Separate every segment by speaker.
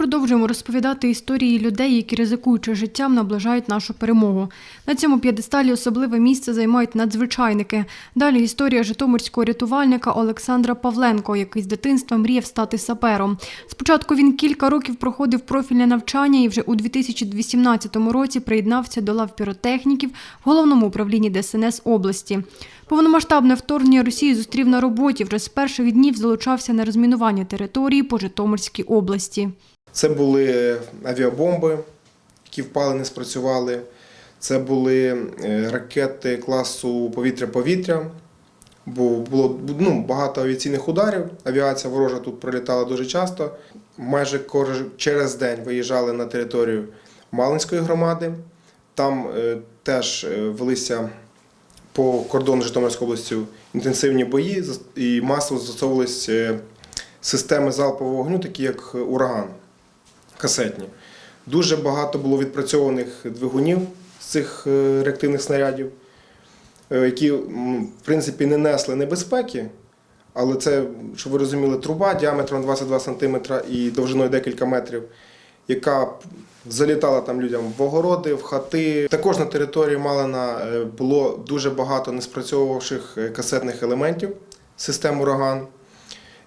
Speaker 1: продовжуємо розповідати історії людей, які ризикуючи життям, наближають нашу перемогу. На цьому п'єдесталі особливе місце займають надзвичайники. Далі історія житомирського рятувальника Олександра Павленко, який з дитинства мріяв стати сапером. Спочатку він кілька років проходив профільне навчання і вже у 2018 році приєднався до лав піротехніків в головному управлінні ДСНС області. Повномасштабне вторгнення Росії зустрів на роботі. Вже з перших днів залучався на розмінування території по Житомирській області.
Speaker 2: Це були авіабомби, які впали, не спрацювали. Це були е, ракети класу повітря-повітря. Бо було ну, багато авіаційних ударів. Авіація ворожа тут прилітала дуже часто. Майже через день виїжджали на територію Малинської громади. Там е, теж е, велися по кордону Житомирської області інтенсивні бої і масово застосовувалися системи залпового вогню, такі як ураган касетні. Дуже багато було відпрацьованих двигунів з цих е, реактивних снарядів, е, які, в принципі, не несли небезпеки, але це, щоб ви розуміли, труба діаметром 22 см і довжиною декілька метрів, яка залітала там людям в огороди, в хати. Також на території Малина е, було дуже багато неспрацьовувавших касетних елементів систем ураган.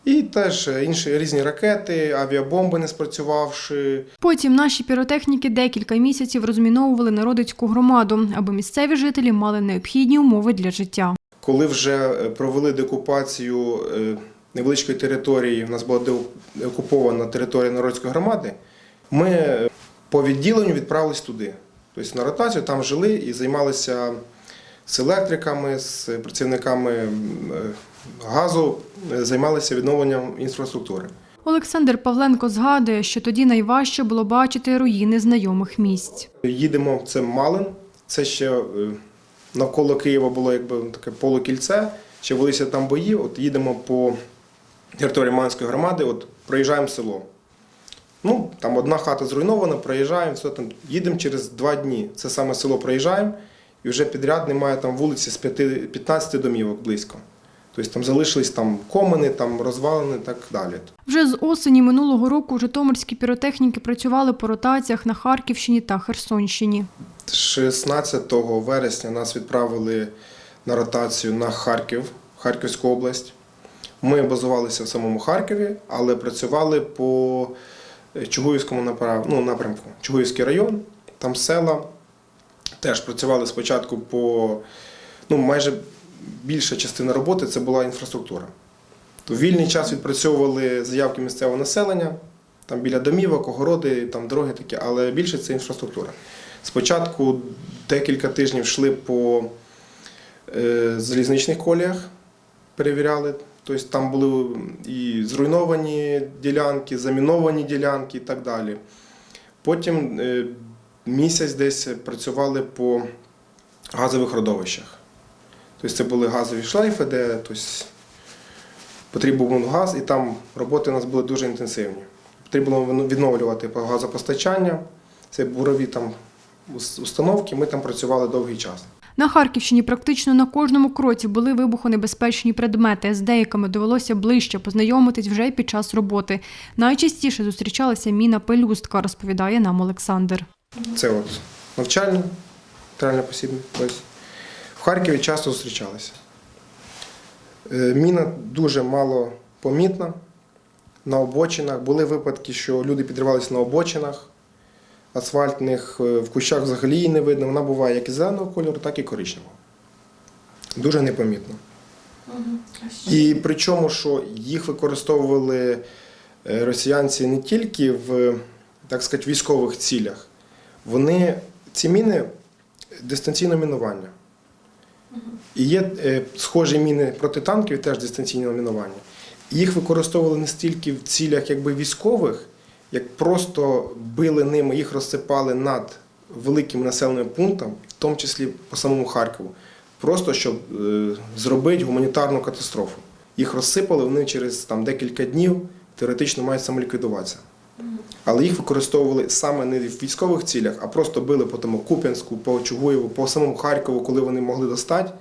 Speaker 2: І теж інші різні ракети, авіабомби не спрацювавши.
Speaker 1: Потім наші піротехніки декілька місяців розміновували народицьку громаду, аби місцеві жителі мали необхідні умови для життя.
Speaker 2: Коли вже е, провели деокупацію е, невеличкої території, у нас була деокупована територія народської громади, ми е, по відділенню відправились туди. Тобто на ротацію там жили і займалися з електриками, з працівниками газу, е, займалися відновленням інфраструктури.
Speaker 1: Олександр Павленко згадує, що тоді найважче було бачити руїни знайомих місць.
Speaker 2: Їдемо, це Малин, це ще е, навколо Києва було якби таке полукільце, ще велися там бої. От їдемо по території Малинської громади, от проїжджаємо село. Ну, там одна хата зруйнована, проїжджаємо, все там. Їдемо через два дні. Це саме село проїжджаємо, і вже підряд немає там вулиці з 5, 15 домівок близько. Тобто там залишились там комини, там розвалини так далі.
Speaker 1: Вже з осені минулого року житомирські піротехніки працювали по ротаціях на Харківщині та Херсонщині.
Speaker 2: 16 вересня нас відправили на ротацію на Харків, Харківську область. Ми базувалися в самому Харкові, але працювали по Чугуївському направ- ну, напрямку. Чугуївський район, там села. Теж працювали спочатку по ну, майже більша частина роботи це була інфраструктура. То вільний час відпрацьовували заявки місцевого населення, там біля домівок, огороди, там дороги такі, але більше це інфраструктура. Спочатку декілька тижнів йшли по е, залізничних коліях, перевіряли. Тобто там були і зруйновані ділянки, заміновані ділянки і так далі. Потім е, місяць десь працювали по газових родовищах. Тобто це були газові шлейфи, де тобто, потрібен був газ, і там роботи у нас були дуже інтенсивні. Потрібно було відновлювати газопостачання, це бурові там установки, ми там працювали довгий час.
Speaker 1: На Харківщині практично на кожному кроці були вибухонебезпечні предмети. З деякими довелося ближче познайомитись вже під час роботи. Найчастіше зустрічалася міна пелюстка, розповідає нам Олександр.
Speaker 2: Це от навчальний, матеріально посібний. Ось. В Харкові часто зустрічалися. Е, Міна дуже мало помітна на обочинах. Були випадки, що люди підривалися на обочинах асфальтних, е, в кущах взагалі її не видно. Вона буває як і зеленого кольору, так і коричневого. Дуже непомітно. І причому, що їх використовували е, росіянці не тільки в так сказати, військових цілях, вони ці міни дистанційне мінування. І є е, схожі міни протитанкові, теж дистанційне мінування. Їх використовували не стільки в цілях якби, військових, як просто били ними, їх розсипали над великим населеним пунктом, в тому числі по самому Харкову, просто щоб е, зробити гуманітарну катастрофу. Їх розсипали, вони через там, декілька днів теоретично мають самоліквідуватися. Але їх використовували саме не в військових цілях, а просто били по тому Куп'янську, по Чугуєву, по самому Харкову, коли вони могли достати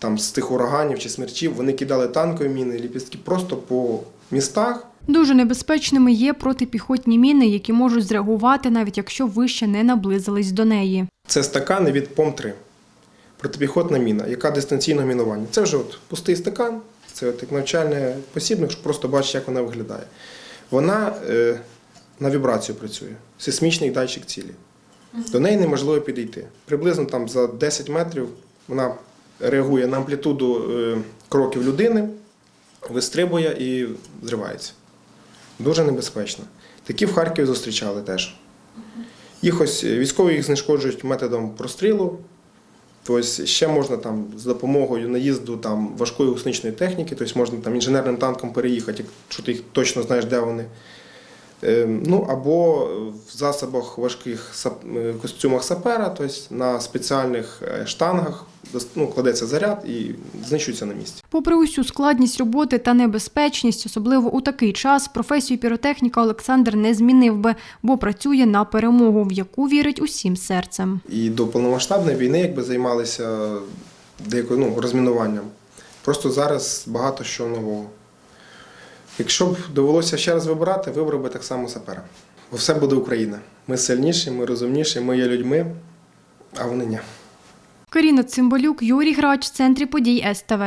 Speaker 2: там з тих ураганів чи смерчів, вони кидали танкові міни, ліпістки просто по містах.
Speaker 1: Дуже небезпечними є протипіхотні міни, які можуть зреагувати, навіть якщо ви ще не наблизились до неї.
Speaker 2: Це стакани від ПОМ-3. Протипіхотна міна, яка дистанційного мінування. Це вже от пустий стакан, це от як навчальний посібник, щоб просто бачити, як вона виглядає. Вона е, на вібрацію працює, сейсмічний датчик цілі. До неї неможливо підійти. Приблизно там за 10 метрів вона реагує на амплітуду е, кроків людини, вистрибує і зривається. Дуже небезпечно. Такі в Харкові зустрічали теж. Їх ось е, військові їх знешкоджують методом прострілу. Тобто ще можна там з допомогою наїзду там, важкої гусничної техніки, тобто можна там інженерним танком переїхати, якщо ти їх точно знаєш, де вони. Е, Ну або в засобах важких е, костюмах сапера, тобто на спеціальних штангах ну, кладеться заряд і знищується на місці.
Speaker 1: Попри усю складність роботи та небезпечність, особливо у такий час, професію піротехніка Олександр не змінив би, бо працює на перемогу, в яку вірить усім серцем.
Speaker 2: І до повномасштабної війни якби займалися деякою ну, розмінуванням. Просто зараз багато що нового. Якщо б довелося ще раз вибирати, вибрав би так само сапера. Бо все буде Україна. Ми сильніші, ми розумніші, ми є людьми, а вони ні.
Speaker 1: Каріна Цимбалюк, Юрій Грач, в центрі подій СТВ.